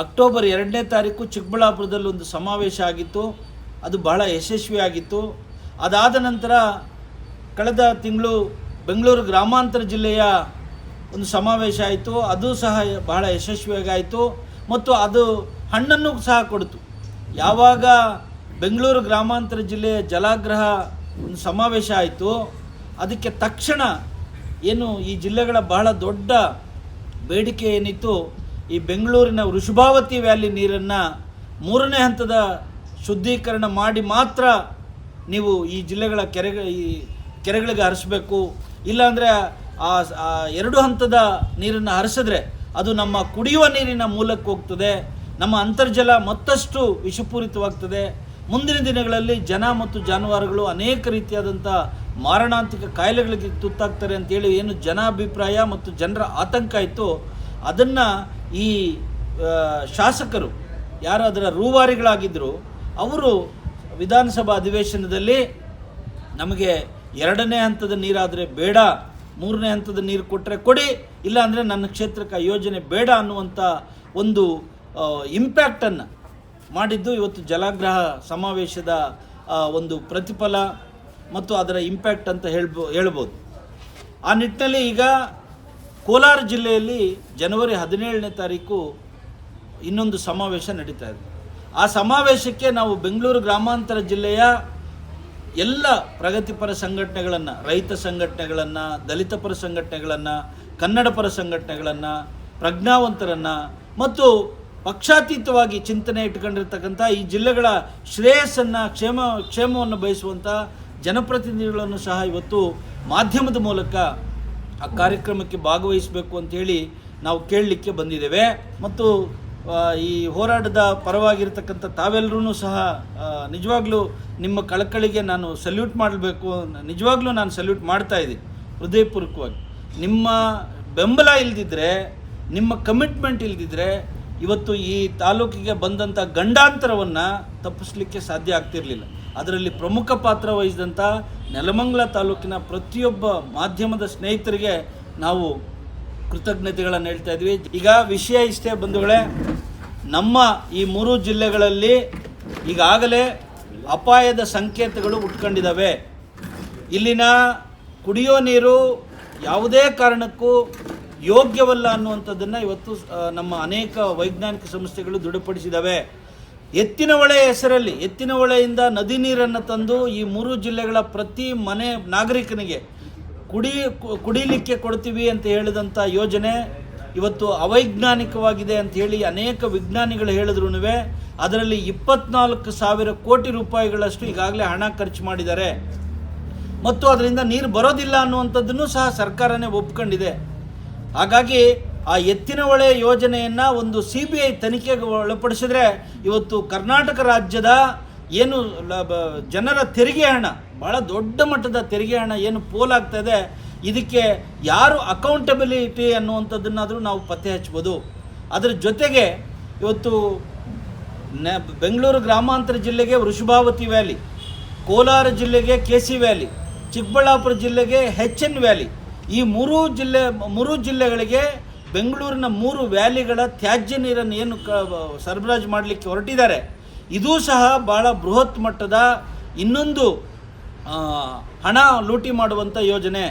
October ಎರಡನೇ ತಾರೀಕು ಚಿಕ್ಕಬಳ್ಳಾಪುರದಲ್ಲಿ ಒಂದು ಸಮಾವೇಶ ಆಗಿತ್ತು. ಅದು ಬಹಳ ಯಶಸ್ವಿಯಾಗಿತ್ತು. ಅದಾದ ನಂತರ ಕಳೆದ ತಿಂಗಳು ಬೆಂಗಳೂರು ಗ್ರಾಮಾಂತರ ಜಿಲ್ಲೆಯ ಒಂದು ಸಮಾವೇಶ ಆಯಿತು. ಅದು ಸಹ ಬಹಳ ಯಶಸ್ವಿಯಾಗಾಯಿತು. ಮತ್ತು ಅದು ಹಣ್ಣನ್ನು ಸಹ ಕೊಡ್ತು. ಯಾವಾಗ ಬೆಂಗಳೂರು ಗ್ರಾಮಾಂತರ ಜಿಲ್ಲೆಯ ಜಲಾಗ್ರಹ ಒಂದು ಸಮಾವೇಶ ಆಯಿತು, ಅದಕ್ಕೆ ತಕ್ಷಣ ಏನು ಈ ಜಿಲ್ಲೆಗಳ ಬಹಳ ದೊಡ್ಡ ಬೇಡಿಕೆ ಏನಿತ್ತು ಈ ಬೆಂಗಳೂರಿನ ವೃಷಭಾವತಿ ವ್ಯಾಲಿ ನೀರನ್ನು ಮೂರನೇ ಹಂತದ ಶುದ್ಧೀಕರಣ ಮಾಡಿ ಮಾತ್ರ ನೀವು ಈ ಜಿಲ್ಲೆಗಳ ಕೆರೆ, ಈ ಕೆರೆಗಳಿಗೆ ಹರಿಸ್ಬೇಕು. ಇಲ್ಲಾಂದರೆ ಆ ಆ ಎರಡು ಹಂತದ ನೀರನ್ನು ಹರಿಸಿದ್ರೆ ಅದು ನಮ್ಮ ಕುಡಿಯುವ ನೀರಿನ ಮೂಲಕ್ಕೆ ಹೋಗ್ತದೆ. ನಮ್ಮ ಅಂತರ್ಜಲ ಮತ್ತಷ್ಟು ವಿಷಪೂರಿತವಾಗ್ತದೆ. ಮುಂದಿನ ದಿನಗಳಲ್ಲಿ ಜನ ಮತ್ತು ಜಾನುವಾರುಗಳು ಅನೇಕ ರೀತಿಯಾದಂಥ ಮಾರಣಾಂತಿಕ ಕಾಯಿಲೆಗಳಿಗೆ ತುತ್ತಾಗ್ತಾರೆ ಅಂತೇಳಿ ಏನು ಜನ ಅಭಿಪ್ರಾಯ ಮತ್ತು ಜನರ ಆತಂಕ ಇತ್ತು ಅದನ್ನು ಈ ಶಾಸಕರು ಯಾರು ಅದರ ರೂವಾರಿಗಳಾಗಿದ್ದರು ಅವರು ವಿಧಾನಸಭಾ ಅಧಿವೇಶನದಲ್ಲಿ ನಮಗೆ ಎರಡನೇ ಹಂತದ ನೀರಾದರೆ ಬೇಡ, ಮೂರನೇ ಹಂತದ ನೀರು ಕೊಟ್ಟರೆ ಕೊಡಿ ಇಲ್ಲ ಅಂದರೆ ನನ್ನ ಕ್ಷೇತ್ರಕ್ಕೆ ಯೋಜನೆ ಬೇಡ ಅನ್ನುವಂಥ ಒಂದು ಇಂಪ್ಯಾಕ್ಟನ್ನು ಮಾಡಿದ್ದು ಇವತ್ತು ಜಲಾಗ್ರಹ ಸಮಾವೇಶದ ಒಂದು ಪ್ರತಿಫಲ ಮತ್ತು ಅದರ ಇಂಪ್ಯಾಕ್ಟ್ ಅಂತ ಹೇಳ್ಬೋ, ಹೇಳ್ಬೋದು. ಆ ನಿಟ್ಟಿನಲ್ಲಿ ಈಗ ಕೋಲಾರ ಜಿಲ್ಲೆಯಲ್ಲಿ ಜನವರಿ ಹದಿನೇಳನೇ ತಾರೀಕು ಇನ್ನೊಂದು ಸಮಾವೇಶ ನಡೀತಾ ಇದೆ. ಆ ಸಮಾವೇಶಕ್ಕೆ ನಾವು ಬೆಂಗಳೂರು ಗ್ರಾಮಾಂತರ ಜಿಲ್ಲೆಯ ಎಲ್ಲ ಪ್ರಗತಿಪರ ಸಂಘಟನೆಗಳನ್ನು, ರೈತ ಸಂಘಟನೆಗಳನ್ನು, ದಲಿತ ಪರ ಸಂಘಟನೆಗಳನ್ನು, ಕನ್ನಡ ಪರ ಸಂಘಟನೆಗಳನ್ನು, ಪ್ರಜ್ಞಾವಂತರನ್ನು ಮತ್ತು ಪಕ್ಷಾತೀತವಾಗಿ ಚಿಂತನೆ ಇಟ್ಕೊಂಡಿರ್ತಕ್ಕಂಥ ಈ ಜಿಲ್ಲೆಗಳ ಶ್ರೇಯಸ್ಸನ್ನು, ಕ್ಷೇಮ, ಕ್ಷೇಮವನ್ನು ಬಯಸುವಂಥ ಜನಪ್ರತಿನಿಧಿಗಳನ್ನು ಸಹ ಇವತ್ತು ಮಾಧ್ಯಮದ ಮೂಲಕ ಆ ಕಾರ್ಯಕ್ರಮಕ್ಕೆ ಭಾಗವಹಿಸಬೇಕು ಅಂತೇಳಿ ನಾವು ಕೇಳಲಿಕ್ಕೆ ಬಂದಿದ್ದೇವೆ. ಮತ್ತು ಈ ಹೋರಾಟದ ಪರವಾಗಿರ್ತಕ್ಕಂಥ ತಾವೆಲ್ಲರೂ ಸಹ ನಿಜವಾಗ್ಲೂ ನಿಮ್ಮ ಕಳಕಳಿಗೆ ನಾನು ಸಲ್ಯೂಟ್ ಮಾಡಬೇಕು, ನಿಜವಾಗ್ಲೂ ನಾನು ಸಲ್ಯೂಟ್ ಮಾಡ್ತಾ ಇದ್ದೀನಿ, ಹೃದಯಪೂರ್ವಕವಾಗಿ. ನಿಮ್ಮ ಬೆಂಬಲ ಇಲ್ದಿದ್ರೆ, ನಿಮ್ಮ ಕಮಿಟ್ಮೆಂಟ್ ಇಲ್ದಿದ್ರೆ, ಇವತ್ತು ಈ ತಾಲೂಕಿಗೆ ಬಂದಂಥ ಗಂಡಾಂತರವನ್ನು ತಪ್ಪಿಸ್ಲಿಕ್ಕೆ ಸಾಧ್ಯ ಆಗ್ತಿರಲಿಲ್ಲ. ಅದರಲ್ಲಿ ಪ್ರಮುಖ ಪಾತ್ರ ವಹಿಸಿದಂಥ ನೆಲಮಂಗಲ ತಾಲೂಕಿನ ಪ್ರತಿಯೊಬ್ಬ ಮಾಧ್ಯಮದ ಸ್ನೇಹಿತರಿಗೆ ನಾವು ಕೃತಜ್ಞತೆಗಳನ್ನು ಹೇಳ್ತಾ ಇದ್ವಿ. ಈಗ ವಿಷಯ ಇಷ್ಟೇ ಬಂಧುಗಳೇ, ನಮ್ಮ ಈ ಮೂರು ಜಿಲ್ಲೆಗಳಲ್ಲಿ ಈಗಾಗಲೇ ಅಪಾಯದ ಸಂಕೇತಗಳು ಉಟ್ಕೊಂಡಿದ್ದಾವೆ ಇಲ್ಲಿನ ಕುಡಿಯೋ ನೀರು ಯಾವುದೇ ಕಾರಣಕ್ಕೂ ಯೋಗ್ಯವಲ್ಲ ಅನ್ನುವಂಥದ್ದನ್ನು ಇವತ್ತು ನಮ್ಮ ಅನೇಕ ವೈಜ್ಞಾನಿಕ ಸಂಸ್ಥೆಗಳು ದೃಢಪಡಿಸಿದ್ದಾವೆ ಎತ್ತಿನ ಹೊಳೆ ಹೆಸರಲ್ಲಿ, ಎತ್ತಿನ ಹೊಳೆಯಿಂದ ನದಿ ನೀರನ್ನು ತಂದು ಈ ಮೂರು ಜಿಲ್ಲೆಗಳ ಪ್ರತಿ ಮನೆ ನಾಗರಿಕನಿಗೆ ಕುಡಿ, ಕುಡಿಲಿಕ್ಕೆ ಕೊಡ್ತೀವಿ ಅಂತ ಹೇಳಿದಂಥ ಯೋಜನೆ ಇವತ್ತು ಅವೈಜ್ಞಾನಿಕವಾಗಿದೆ ಅಂತ ಹೇಳಿ ಅನೇಕ ವಿಜ್ಞಾನಿಗಳು ಹೇಳಿದ್ರು ಅದರಲ್ಲಿ ಇಪ್ಪತ್ನಾಲ್ಕು ಸಾವಿರ ಕೋಟಿ ರೂಪಾಯಿಗಳಷ್ಟು ಈಗಾಗಲೇ ಹಣ ಖರ್ಚು ಮಾಡಿದ್ದಾರೆ. ಮತ್ತು ಅದರಿಂದ ನೀರು ಬರೋದಿಲ್ಲ ಅನ್ನುವಂಥದ್ದನ್ನು ಸಹ ಸರ್ಕಾರನೇ ಒಪ್ಕೊಂಡಿದೆ. ಹಾಗಾಗಿ ಆ ಎತ್ತಿನ ಹೊಳೆ ಯೋಜನೆಯನ್ನು ಒಂದು ಸಿ ಬಿ ಐ ತನಿಖೆಗೆ ಒಳಪಡಿಸಿದ್ರೆ ಇವತ್ತು ಕರ್ನಾಟಕ ರಾಜ್ಯದ ಏನು ಜನರ ತೆರಿಗೆ ಹಣ ಭಾಳ ದೊಡ್ಡ ಮಟ್ಟದ ತೆರಿಗೆ ಹಣ ಏನು ಪೋಲಾಗ್ತಾ ಇದೆ, ಇದಕ್ಕೆ ಯಾರು ಅಕೌಂಟಬಿಲಿಟಿ ಅನ್ನುವಂಥದ್ದನ್ನಾದರೂ ನಾವು ಪತ್ತೆ ಹಚ್ಬೋದು. ಅದರ ಜೊತೆಗೆ ಇವತ್ತು ನ ಬೆಂಗಳೂರು ಗ್ರಾಮಾಂತರ ಜಿಲ್ಲೆಗೆ ವೃಷಭಾವತಿ ವ್ಯಾಲಿ, ಕೋಲಾರ ಜಿಲ್ಲೆಗೆ ಕೆ ಸಿ ವ್ಯಾಲಿ, ಚಿಕ್ಕಬಳ್ಳಾಪುರ ಜಿಲ್ಲೆಗೆ ಹೆಚ್ ಎನ್ ವ್ಯಾಲಿ, ಈ ಮೂರು ಜಿಲ್ಲೆ, ಮೂರು ಜಿಲ್ಲೆಗಳಿಗೆ ಬೆಂಗಳೂರಿನ ಮೂರು ವ್ಯಾಲಿಗಳ ತ್ಯಾಜ್ಯ ನೀರನ್ನು ಏನು ಕ ಸರಬರಾಜು ಮಾಡಲಿಕ್ಕೆ ಹೊರಟಿದ್ದಾರೆ. ಇದೂ ಸಹ ಭಾಳ ಬೃಹತ್ ಮಟ್ಟದ ಇನ್ನೊಂದು ಹಣ ಲೂಟಿ ಮಾಡುವಂಥ ಯೋಜನೆ.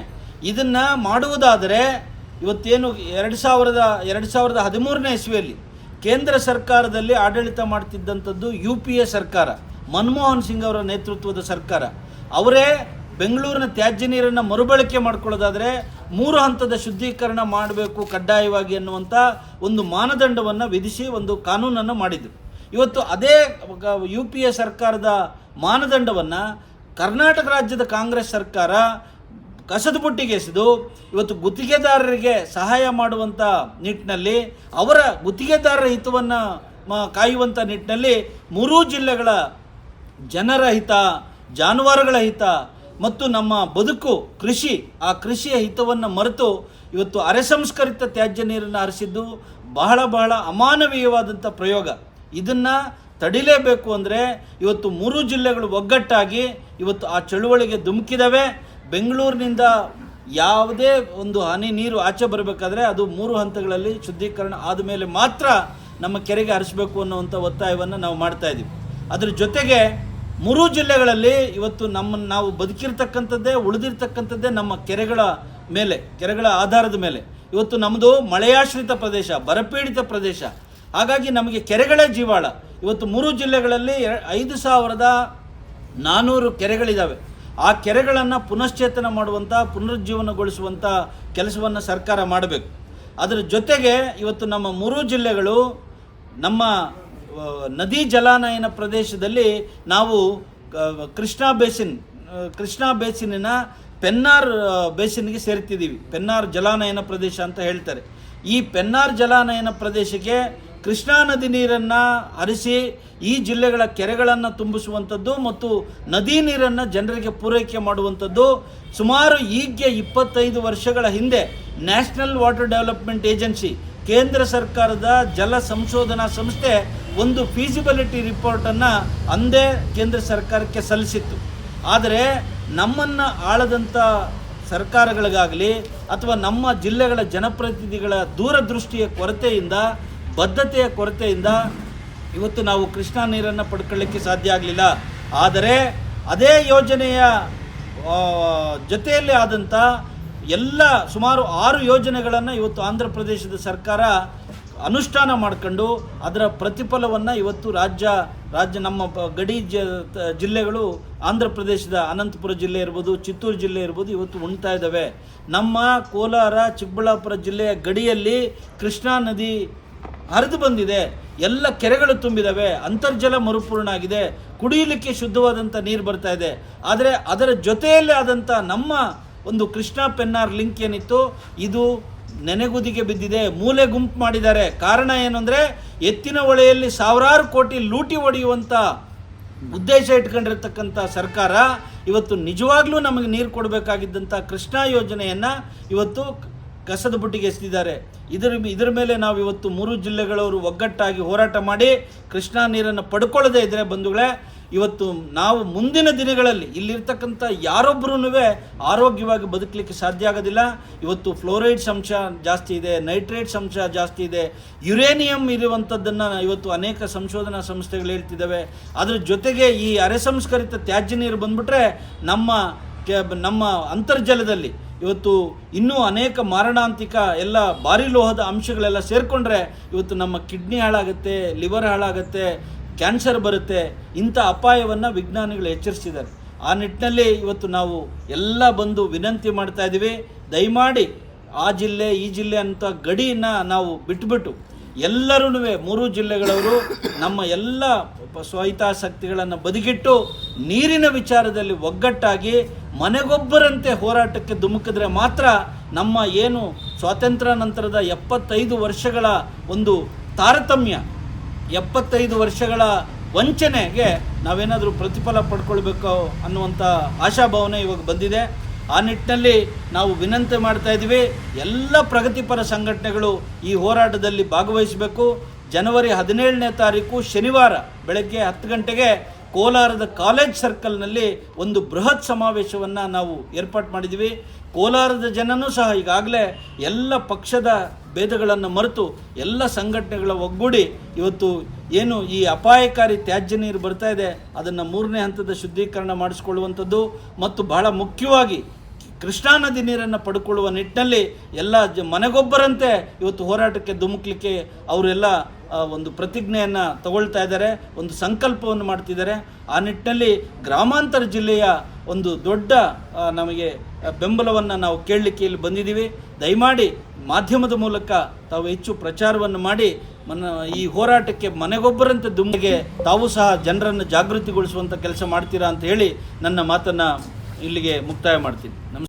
ಇದನ್ನು ಮಾಡುವುದಾದರೆ ಇವತ್ತೇನು ಎರಡು ಸಾವಿರದ ಎರಡು ಸಾವಿರದ ಹದಿಮೂರನೇ ಇಸ್ವಿಯಲ್ಲಿ ಕೇಂದ್ರ ಸರ್ಕಾರದಲ್ಲಿ ಆಡಳಿತ ಮಾಡ್ತಿದ್ದಂಥದ್ದು ಯು ಪಿ ಎ ಸರ್ಕಾರ, ಮನಮೋಹನ್ ಸಿಂಗ್ ಅವರ ನೇತೃತ್ವದ ಸರ್ಕಾರ. ಅವರೇ ಬೆಂಗಳೂರಿನ ತ್ಯಾಜ್ಯ ನೀರನ್ನು ಮರುಬಳಕೆ ಮಾಡ್ಕೊಳ್ಳೋದಾದರೆ ಮೂರು ಹಂತದ ಶುದ್ಧೀಕರಣ ಮಾಡಬೇಕು ಕಡ್ಡಾಯವಾಗಿ ಅನ್ನುವಂಥ ಒಂದು ಮಾನದಂಡವನ್ನು ವಿಧಿಸಿ ಒಂದು ಕಾನೂನನ್ನು ಮಾಡಿದರು. ಇವತ್ತು ಅದೇ ಯು ಪಿ ಎ ಸರ್ಕಾರದ ಮಾನದಂಡವನ್ನು ಕರ್ನಾಟಕ ರಾಜ್ಯದ ಕಾಂಗ್ರೆಸ್ ಸರ್ಕಾರ ಕಸದ ಬುಟ್ಟಿಗೆ ಎಸೆದು ಇವತ್ತು ಗುತ್ತಿಗೆದಾರರಿಗೆ ಸಹಾಯ ಮಾಡುವಂಥ ನಿಟ್ಟಿನಲ್ಲಿ ಅವರ ಗುತ್ತಿಗೆದಾರರ ಹಿತವನ್ನು ಕಾಯುವಂಥ ನಿಟ್ಟಿನಲ್ಲಿ ಮೂರೂ ಜಿಲ್ಲೆಗಳ ಜನರ ಹಿತ, ಜಾನುವಾರುಗಳ ಹಿತ ಮತ್ತು ನಮ್ಮ ಬದುಕು, ಕೃಷಿ, ಆ ಕೃಷಿಯ ಹಿತವನ್ನು ಮರೆತು ಇವತ್ತು ಅರೆಸಂಸ್ಕರಿತ ತ್ಯಾಜ್ಯ ನೀರನ್ನು ಹರಿಸಿದ್ದು ಬಹಳ ಬಹಳ ಅಮಾನವೀಯವಾದಂಥ ಪ್ರಯೋಗ. ಇದನ್ನು ತಡಿಲೇಬೇಕು ಅಂದರೆ ಇವತ್ತು ಮೂರು ಜಿಲ್ಲೆಗಳು ಒಗ್ಗಟ್ಟಾಗಿ ಇವತ್ತು ಆ ಚಳುವಳಿಗೆ ಧುಮುಕಿದವೆ. ಬೆಂಗಳೂರಿನಿಂದ ಯಾವುದೇ ಒಂದು ಹನಿ ನೀರು ಆಚೆ ಬರಬೇಕಾದ್ರೆ ಅದು ಮೂರು ಹಂತಗಳಲ್ಲಿ ಶುದ್ಧೀಕರಣ ಆದಮೇಲೆ ಮಾತ್ರ ನಮ್ಮ ಕೆರೆಗೆ ಹರಿಸಬೇಕು ಅನ್ನುವಂಥ ಒತ್ತಾಯವನ್ನು ನಾವು ಮಾಡ್ತಾ ಇದ್ದೀವಿ ಅದ್ರ ಜೊತೆಗೆ ಮೂರೂ ಜಿಲ್ಲೆಗಳಲ್ಲಿ ಇವತ್ತು ನಮ್ಮ ನಾವು ಬದುಕಿರ್ತಕ್ಕಂಥದ್ದೇ, ಉಳಿದಿರ್ತಕ್ಕಂಥದ್ದೇ ನಮ್ಮ ಕೆರೆಗಳ ಮೇಲೆ, ಕೆರೆಗಳ ಆಧಾರದ ಮೇಲೆ. ಇವತ್ತು ನಮ್ಮದು ಮಳೆಯಾಶ್ರಿತ ಪ್ರದೇಶ, ಬರಪೀಡಿತ ಪ್ರದೇಶ. ಹಾಗಾಗಿ ನಮಗೆ ಕೆರೆಗಳೇ ಜೀವಾಳ. ಇವತ್ತು ಮೂರು ಜಿಲ್ಲೆಗಳಲ್ಲಿ ಐದು ಸಾವಿರದ ನಾನ್ನೂರು ಕೆರೆಗಳಿದ್ದಾವೆ ಆ ಕೆರೆಗಳನ್ನು ಪುನಶ್ಚೇತನ ಮಾಡುವಂಥ ಪುನರುಜ್ಜೀವನಗೊಳಿಸುವಂಥ ಕೆಲಸವನ್ನು ಸರ್ಕಾರ ಮಾಡಬೇಕು. ಅದರ ಜೊತೆಗೆ ಇವತ್ತು ನಮ್ಮ ಮೂರು ಜಿಲ್ಲೆಗಳು ನಮ್ಮ ನದಿ ಜಲಾನಯನ ಪ್ರದೇಶದಲ್ಲಿ ನಾವು ಕೃಷ್ಣಾ ಬೇಸಿನ್ ಕೃಷ್ಣಾ ಬೇಸಿನ ಪೆನ್ನಾರ್ ಬೇಸಿನ್ಗೆ ಸೇರ್ತಿದ್ದೀವಿ. ಪೆನ್ನಾರ್ ಜಲಾನಯನ ಪ್ರದೇಶ ಅಂತ ಹೇಳ್ತಾರೆ. ಈ ಪೆನ್ನಾರ್ ಜಲಾನಯನ ಪ್ರದೇಶಕ್ಕೆ ಕೃಷ್ಣಾ ನದಿ ನೀರನ್ನು ಹರಿಸಿ ಈ ಜಿಲ್ಲೆಗಳ ಕೆರೆಗಳನ್ನು ತುಂಬಿಸುವಂಥದ್ದು ಮತ್ತು ನದಿ ನೀರನ್ನು ಜನರಿಗೆ ಪೂರೈಕೆ ಮಾಡುವಂಥದ್ದು ಸುಮಾರು ಈಗ್ಗೆ ಇಪ್ಪತ್ತೈದು ವರ್ಷಗಳ ಹಿಂದೆ ನ್ಯಾಷನಲ್ ವಾಟರ್ ಡೆವಲಪ್ಮೆಂಟ್ ಏಜೆನ್ಸಿ ಕೇಂದ್ರ ಸರ್ಕಾರದ ಜಲ ಸಂಶೋಧನಾ ಸಂಸ್ಥೆ ಒಂದು ಫೀಸಿಬಿಲಿಟಿ ರಿಪೋರ್ಟನ್ನು ಅಂದೇ ಕೇಂದ್ರ ಸರ್ಕಾರಕ್ಕೆ ಸಲ್ಲಿಸಿತ್ತು. ಆದರೆ ನಮ್ಮನ್ನು ಆಳದಂಥ ಸರ್ಕಾರಗಳಿಗಾಗಲಿ ಅಥವಾ ನಮ್ಮ ಜಿಲ್ಲೆಗಳ ಜನಪ್ರತಿನಿಧಿಗಳ ದೂರದೃಷ್ಟಿಯ ಕೊರತೆಯಿಂದ, ಬದ್ಧತೆಯ ಕೊರತೆಯಿಂದ ಇವತ್ತು ನಾವು ಕೃಷ್ಣಾ ನೀರನ್ನು ಪಡ್ಕೊಳ್ಳಿಕ್ಕೆ ಸಾಧ್ಯ ಆಗಲಿಲ್ಲ. ಆದರೆ ಅದೇ ಯೋಜನೆಯ ಜೊತೆಯಲ್ಲಿ ಆದಂಥ ಎಲ್ಲ ಸುಮಾರು ಆರು ಯೋಜನೆಗಳನ್ನು ಇವತ್ತು ಆಂಧ್ರ ಪ್ರದೇಶದ ಸರ್ಕಾರ ಅನುಷ್ಠಾನ ಮಾಡ್ಕೊಂಡು ಅದರ ಪ್ರತಿಫಲವನ್ನು ಇವತ್ತು ರಾಜ್ಯ ರಾಜ್ಯ ನಮ್ಮ ಗಡಿ ಜ ಜಿಲ್ಲೆಗಳು, ಆಂಧ್ರ ಪ್ರದೇಶದ ಅನಂತಪುರ ಜಿಲ್ಲೆ ಇರ್ಬೋದು, ಚಿತ್ತೂರು ಜಿಲ್ಲೆ ಇರ್ಬೋದು ಇವತ್ತು ಉಣ್ತಾ ಇದ್ದಾವೆ. ನಮ್ಮ ಕೋಲಾರ, ಚಿಕ್ಕಬಳ್ಳಾಪುರ ಜಿಲ್ಲೆಯ ಗಡಿಯಲ್ಲಿ ಕೃಷ್ಣಾ ನದಿ ಹರಿದು ಬಂದಿದೆ. ಎಲ್ಲ ಕೆರೆಗಳು ತುಂಬಿದಾವೆ. ಅಂತರ್ಜಲ ಮರುಪೂರ್ಣ ಆಗಿದೆ. ಕುಡಿಯಲಿಕ್ಕೆ ಶುದ್ಧವಾದಂಥ ನೀರು ಬರ್ತಾ ಇದೆ. ಆದರೆ ಅದರ ಜೊತೆಯಲ್ಲೇ ಆದಂಥ ನಮ್ಮ ಒಂದು ಕೃಷ್ಣಾ ಪೆನ್ನಾರ್ ಲಿಂಕ್ ಏನಿತ್ತು? ಇದು ನೆನೆಗುದಿಗೆ ಬಿದ್ದಿದೆ, ಮೂಲೆ ಗುಂಪು ಮಾಡಿದ್ದಾರೆ. ಕಾರಣ ಏನು ಅಂದರೆ, ಎತ್ತಿನ ಹೊಳೆಯಲ್ಲಿ ಸಾವಿರಾರು ಕೋಟಿ ಲೂಟಿ ಹೊಡೆಯುವಂಥ ಉದ್ದೇಶ ಇಟ್ಕೊಂಡಿರ್ತಕ್ಕಂಥ ಸರ್ಕಾರ ಇವತ್ತು ನಿಜವಾಗ್ಲೂ ನಮಗೆ ನೀರು ಕೊಡಬೇಕಾಗಿದ್ದಂಥ ಕೃಷ್ಣಾ ಯೋಜನೆಯನ್ನು ಇವತ್ತು ಕಸದ ಬುಟ್ಟಿಗೆ ಎಸೆದಿದ್ದಾರೆ ಇದರ ಇದರ ಮೇಲೆ ನಾವು ಇವತ್ತು ಮೂರು ಜಿಲ್ಲೆಗಳವರು ಒಗ್ಗಟ್ಟಾಗಿ ಹೋರಾಟ ಮಾಡಿ ಕೃಷ್ಣಾ ನೀರನ್ನು ಪಡ್ಕೊಳ್ಳದೇ ಇದ್ದರೆ ಬಂಧುಗಳೇ ಇವತ್ತು ನಾವು ಮುಂದಿನ ದಿನಗಳಲ್ಲಿ ಇಲ್ಲಿರ್ತಕ್ಕಂಥ ಯಾರೊಬ್ಬರೂ ಆರೋಗ್ಯವಾಗಿ ಬದುಕಲಿಕ್ಕೆ ಸಾಧ್ಯ ಆಗೋದಿಲ್ಲ. ಇವತ್ತು ಫ್ಲೋರೈಡ್ಸ್ ಅಂಶ ಜಾಸ್ತಿ ಇದೆ ನೈಟ್ರೇಟ್ಸ್ ಅಂಶ ಜಾಸ್ತಿ ಇದೆ, ಯುರೇನಿಯಂ ಇರುವಂಥದ್ದನ್ನು ಇವತ್ತು ಅನೇಕ ಸಂಶೋಧನಾ ಸಂಸ್ಥೆಗಳು ಹೇಳ್ತಿದ್ದಾವೆ. ಅದರ ಜೊತೆಗೆ ಈ ಅರೆ ಸಂಸ್ಕರಿತ ತ್ಯಾಜ್ಯ ನೀರು ಬಂದ್ಬಿಟ್ರೆ ನಮ್ಮ ನಮ್ಮ ಅಂತರ್ಜಲದಲ್ಲಿ ಇವತ್ತು ಇನ್ನೂ ಅನೇಕ ಮಾರಣಾಂತಿಕ ಎಲ್ಲ ಭಾರಿ ಲೋಹದ ಅಂಶಗಳೆಲ್ಲ ಸೇರಿಕೊಂಡ್ರೆ ಇವತ್ತು ನಮ್ಮ ಕಿಡ್ನಿ ಹಾಳಾಗುತ್ತೆ, ಲಿವರ್ ಹಾಳಾಗುತ್ತೆ ಕ್ಯಾನ್ಸರ್ ಬರುತ್ತೆ ಇಂಥ ಅಪಾಯವನ್ನು ವಿಜ್ಞಾನಿಗಳು ಎಚ್ಚರಿಸಿದ್ದಾರೆ. ಆ ನಿಟ್ಟಿನಲ್ಲಿ ಇವತ್ತು ನಾವು ಎಲ್ಲ ಬಂದು ವಿನಂತಿ ಮಾಡ್ತಾ ಇದ್ದೀವಿ. ದಯಮಾಡಿ ಆ ಜಿಲ್ಲೆ, ಈ ಜಿಲ್ಲೆ ಅಂತ ಗಡಿಯನ್ನು ನಾವು ಬಿಟ್ಬಿಟ್ಟು ಎಲ್ಲರೂ ಮೂರು ಜಿಲ್ಲೆಗಳವರು ನಮ್ಮ ಎಲ್ಲ ಸ್ವಹಿತಾಸಕ್ತಿಗಳನ್ನು ಬದಿಗಿಟ್ಟು ನೀರಿನ ವಿಚಾರದಲ್ಲಿ ಒಗ್ಗಟ್ಟಾಗಿ ಮನೆಗೊಬ್ಬರಂತೆ ಹೋರಾಟಕ್ಕೆ ಧುಮುಕಿದ್ರೆ ಮಾತ್ರ ನಮ್ಮ ಏನು ಸ್ವಾತಂತ್ರ್ಯ ನಂತರದ ಎಪ್ಪತ್ತೈದು ವರ್ಷಗಳ ಒಂದು ತಾರತಮ್ಯ ಎಪ್ಪತ್ತೈದು ವರ್ಷಗಳ ವಂಚನೆಗೆ ನಾವೇನಾದರೂ ಪ್ರತಿಫಲ ಪಡ್ಕೊಳ್ಬೇಕು ಅನ್ನುವಂಥ ಆಶಾಭಾವನೆ ಇವಾಗ ಬಂದಿದೆ. ಆ ನಿಟ್ಟಿನಲ್ಲಿ ನಾವು ವಿನಂತಿ ಮಾಡ್ತಾ ಇದ್ದೀವಿ. ಎಲ್ಲ ಪ್ರಗತಿಪರ ಸಂಘಟನೆಗಳು ಈ ಹೋರಾಟದಲ್ಲಿ ಭಾಗವಹಿಸಬೇಕು. ಜನವರಿ ಹದಿನೇಳನೇ ತಾರೀಕು ಶನಿವಾರ ಬೆಳಗ್ಗೆ ಹತ್ತು ಗಂಟೆಗೆ ಕೋಲಾರದ ಕಾಲೇಜ್ ಸರ್ಕಲ್ನಲ್ಲಿ ಒಂದು ಬೃಹತ್ ಸಮಾವೇಶವನ್ನು ನಾವು ಏರ್ಪಾಟು ಮಾಡಿದ್ದೀವಿ. ಕೋಲಾರದ ಜನನೂ ಸಹ ಈಗಾಗಲೇ ಎಲ್ಲ ಪಕ್ಷದ ಭೇದಗಳನ್ನು ಮರೆತು ಎಲ್ಲ ಸಂಘಟನೆಗಳ ಒಗ್ಗೂಡಿ ಇವತ್ತು ಏನು ಈ ಅಪಾಯಕಾರಿ ತ್ಯಾಜ್ಯ ನೀರು ಬರ್ತಾ ಇದೆ, ಅದನ್ನು ಮೂರನೇ ಹಂತದ ಶುದ್ಧೀಕರಣ ಮಾಡಿಸ್ಕೊಳ್ಳುವಂಥದ್ದು ಮತ್ತು ಬಹಳ ಮುಖ್ಯವಾಗಿ ಕೃಷ್ಣಾ ನದಿ ನೀರನ್ನು ಪಡ್ಕೊಳ್ಳುವ ನಿಟ್ಟಿನಲ್ಲಿ ಎಲ್ಲ ಜ ಮನೆಗೊಬ್ಬರಂತೆ ಇವತ್ತು ಹೋರಾಟಕ್ಕೆ ಧುಮುಕ್ಲಿಕ್ಕೆ ಅವರೆಲ್ಲ ಒಂದು ಪ್ರತಿಜ್ಞೆಯನ್ನು ತಗೊಳ್ತಾ ಇದ್ದಾರೆ, ಒಂದು ಸಂಕಲ್ಪವನ್ನು ಮಾಡ್ತಿದ್ದಾರೆ. ಆ ನಿಟ್ಟಿನಲ್ಲಿ ಗ್ರಾಮಾಂತರ ಜಿಲ್ಲೆಯ ಒಂದು ದೊಡ್ಡ ನಮಗೆ ಬೆಂಬಲವನ್ನು ನಾವು ಕೇಳಲಿಕ್ಕೆ ಇಲ್ಲಿ ಬಂದಿದ್ದೀವಿ. ದಯಮಾಡಿ ಮಾಧ್ಯಮದ ಮೂಲಕ ತಾವು ಹೆಚ್ಚು ಪ್ರಚಾರವನ್ನು ಮಾಡಿ ಮನ ಈ ಹೋರಾಟಕ್ಕೆ ಮನೆಗೊಬ್ಬರಂತೆ ದುಮ್ಮಿಗೆ ತಾವು ಸಹ ಜನರನ್ನು ಜಾಗೃತಿಗೊಳಿಸುವಂಥ ಕೆಲಸ ಮಾಡ್ತೀರಾ ಅಂತ ಹೇಳಿ ನನ್ನ ಮಾತನ್ನು ಇಲ್ಲಿಗೆ ಮುಕ್ತಾಯ ಮಾಡ್ತೀನಿ.